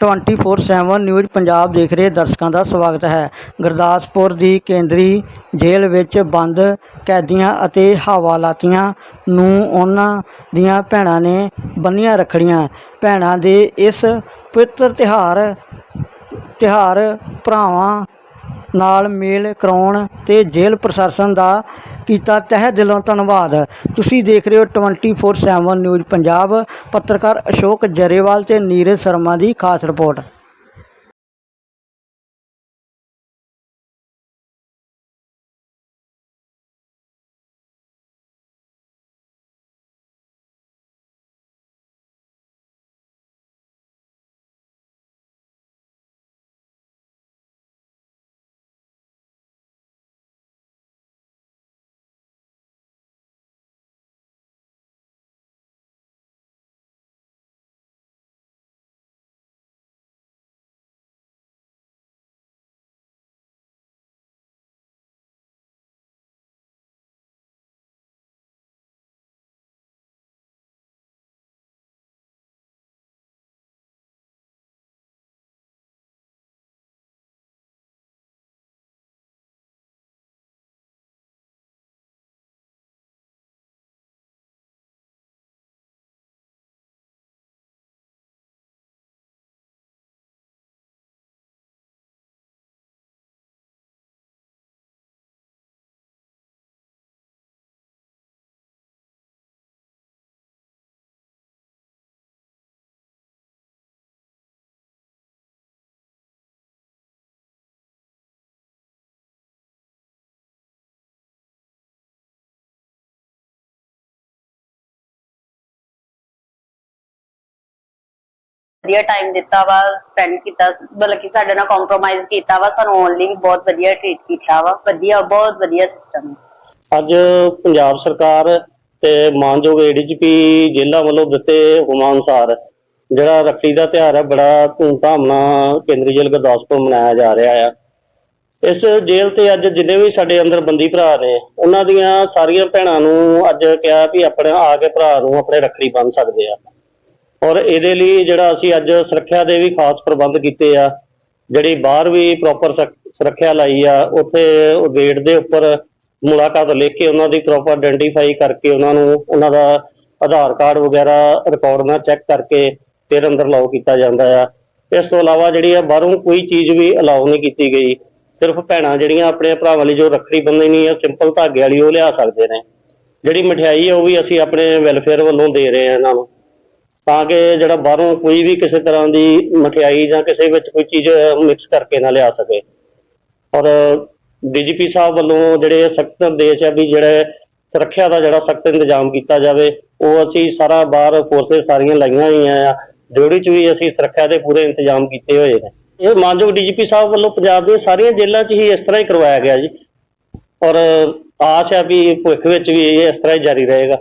24/7 news Punjab ਦੇਖ ਰਹੇ ਦਰਸ਼ਕਾਂ ਦਾ ਸਵਾਗਤ ਹੈ। ਗੁਰਦਾਸਪੁਰ ਦੀ ਕੇਂਦਰੀ ਜੇਲ੍ਹ ਵਿੱਚ ਬੰਦ ਕੈਦੀਆਂ ਅਤੇ ਹਵਾਲਾਤੀਆਂ ਨੂੰ ਉਹਨਾਂ ਦੀਆਂ ਭੈਣਾਂ ਨੇ ਬੰਨ੍ਹੀਆਂ ਰੱਖੜੀਆਂ। ਭੈਣਾਂ ਦੇ ਇਸ ਪਵਿੱਤਰ ਤਿਉਹਾਰ ਤਿਉਹਾਰ ਭਰਾਵਾਂ ਨਾਲ ਮੇਲ ਕਰਾਉਣ ਤੇ ਜੇਲ੍ਹ ਪ੍ਰਸ਼ਾਸਨ ਦਾ ਕੀਤਾ ਤਹਿ ਦਿਲੋਂ ਧੰਨਵਾਦ। ਤੁਸੀਂ ਦੇਖ ਰਹੇ ਹੋ 24/7 ਨਿਊਜ਼ ਪੰਜਾਬ। ਪੱਤਰਕਾਰ ਅਸ਼ੋਕ ਜਰੇਵਾਲ ਤੇ ਨੀਰਜ ਸ਼ਰਮਾ ਦੀ ਖਾਸ ਰਿਪੋਰਟ। ਵਧੀਆ ਟਾਈਮ ਦਿੱਤਾ ਵਾ ਸਪੈਂਡ ਕੀਤਾ ਬਲਕਿ ਸਾਡੇ ਨਾਲ ਕੰਪਰੋਮਾਈਜ਼ ਕੀਤਾ ਵਾ, ਸਾਨੂੰ ਓਨਲੀ ਵੀ ਬਹੁਤ ਵਧੀਆ ਟ੍ਰੀਟ ਕੀਤਾ ਵਾ, ਵਧੀਆ, ਬਹੁਤ ਵਧੀਆ ਸਿਸਟਮ ਅੱਜ ਪੰਜਾਬ ਸਰਕਾਰ ਤੇ ਮਾਨਯੋਗ ਏਡੀਜੀਪੀ ਜੇਲ੍ਹਾਂ ਵੱਲੋਂ ਦਿੱਤੇ ਹੁਕਮਾਂ ਅਨੁਸਾਰ ਜਿਹੜਾ ਰੱਖੜੀ ਦਾ ਤਿਉਹਾਰ ਹੈ, ਬੜਾ ਧੂਮਧਾਮ ਨਾਲ ਕੇਂਦਰੀ ਜੇਲ੍ਹ ਗੁਰਦਾਸਪੁਰ ਮਨਾਇਆ ਜਾ ਰਿਹਾ ਆ। ਇਸ ਜੇਲ੍ਹ ਤੇ ਅੱਜ ਜਿੰਨੇ ਵੀ ਸਾਡੇ ਅੰਦਰ ਬੰਦੀ ਭਰਾ ਨੇ, ਉਹਨਾਂ ਦੀਆਂ ਸਾਰੀਆਂ ਭੈਣਾਂ ਨੂੰ ਅੱਜ ਕਿਹਾ ਵੀ ਆਪਣੇ ਆ ਕੇ ਭਰਾ ਨੂੰ ਆਪਣੇ ਰੱਖੜੀ ਬੰਨ ਸਕਦੇ ਆ। ਔਰ ਇਹਦੇ ਲਈ ਜਿਹੜਾ ਅਸੀਂ ਅੱਜ ਸੁਰੱਖਿਆ ਦੇ ਵੀ ਖਾਸ ਪ੍ਰਬੰਧ ਕੀਤੇ ਆ, ਜਿਹੜੀ ਬਾਹਰ ਵੀ ਪ੍ਰੋਪਰ ਸੁਰੱਖਿਆ ਲਾਈ ਆ, ਉੱਥੇ ਗੇਟ ਦੇ ਉੱਪਰ ਮੁਲਾਕਾਤ ਲਿਖ ਕੇ ਉਹਨਾਂ ਦੀ ਪ੍ਰੋਪਰ ਆਇਡੈਂਟੀਫਾਈ ਕਰਕੇ ਉਹਨਾਂ ਨੂੰ, ਉਹਨਾਂ ਦਾ ਆਧਾਰ ਕਾਰਡ ਵਗੈਰਾ ਰਿਕਾਰਡ ਨਾਲ ਚੈੱਕ ਕਰਕੇ ਫਿਰ ਅੰਦਰ ਅਲਾਉ ਕੀਤਾ ਜਾਂਦਾ ਆ। ਇਸ ਤੋਂ ਇਲਾਵਾ ਜਿਹੜੀ ਆ ਬਾਹਰੋਂ ਕੋਈ ਚੀਜ਼ ਵੀ ਅਲਾਉ ਨਹੀਂ ਕੀਤੀ ਗਈ। ਸਿਰਫ ਭੈਣਾਂ ਜਿਹੜੀਆਂ ਆਪਣੇ ਭਰਾਵਾਂ ਲਈ ਜੋ ਰੱਖੜੀ ਬੰਦੇ ਨਹੀਂ ਆ ਸਿੰਪਲ ਧਾਗੇ ਵਾਲੀ ਉਹ ਲਿਆ ਸਕਦੇ ਨੇ। ਜਿਹੜੀ ਮਠਿਆਈ ਆ ਉਹ ਵੀ ਅਸੀਂ ਆਪਣੇ ਵੈਲਫੇਅਰ ਵੱਲੋਂ ਦੇ ਰਹੇ ਆ ਇਹਨਾਂ ਨੂੰ। ਤਾਂ ਕਿ ਜਿਹੜਾ ਬਾਹਰੋਂ ਕੋਈ ਵੀ ਕਿਸੇ ਤਰ੍ਹਾਂ ਦੀ ਮਠਿਆਈ ਜਾਂ ਕਿਸੇ ਵਿੱਚ ਕੋਈ ਚੀਜ਼ ਮਿਕਸ ਕਰਕੇ ਨਾ ਲਿਆ ਸਕੇ। ਔਰ ਡੀਜੀਪੀ ਸਾਹਿਬ ਵੱਲੋਂ ਜਿਹੜੇ ਸਖਤ ਨਿਰਦੇਸ਼ ਆ ਵੀ ਜਿਹੜੇ ਸੁਰੱਖਿਆ ਦਾ ਜਿਹੜਾ ਸਖਤ ਇੰਤਜ਼ਾਮ ਕੀਤਾ ਜਾਵੇ, ਉਹ ਅਸੀਂ ਸਾਰਾ ਬਾਹਰ ਫੋਰਸਸ ਸਾਰੀਆਂ ਲਾਈਆਂ ਹੋਈਆਂ ਆ। ਡਿਊਟੀ 'ਚ ਵੀ ਅਸੀਂ ਸੁਰੱਖਿਆ ਦੇ ਪੂਰੇ ਇੰਤਜ਼ਾਮ ਕੀਤੇ ਹੋਏ ਨੇ। ਇਹ ਮਾਨਯੋਗ ਡੀਜੀਪੀ ਸਾਹਿਬ ਵੱਲੋਂ ਪੰਜਾਬ ਦੇ ਸਾਰੀਆਂ ਜੇਲ੍ਹਾਂ 'ਚ ਹੀ ਇਸ ਤਰ੍ਹਾਂ ਹੀ ਕਰਵਾਇਆ ਗਿਆ ਜੀ। ਔਰ ਆਸ ਹੈ ਵੀ ਭਵਿੱਖ ਵਿੱਚ ਵੀ ਇਹ ਇਸ ਤਰ੍ਹਾਂ ਹੀ ਜਾਰੀ ਰਹੇਗਾ।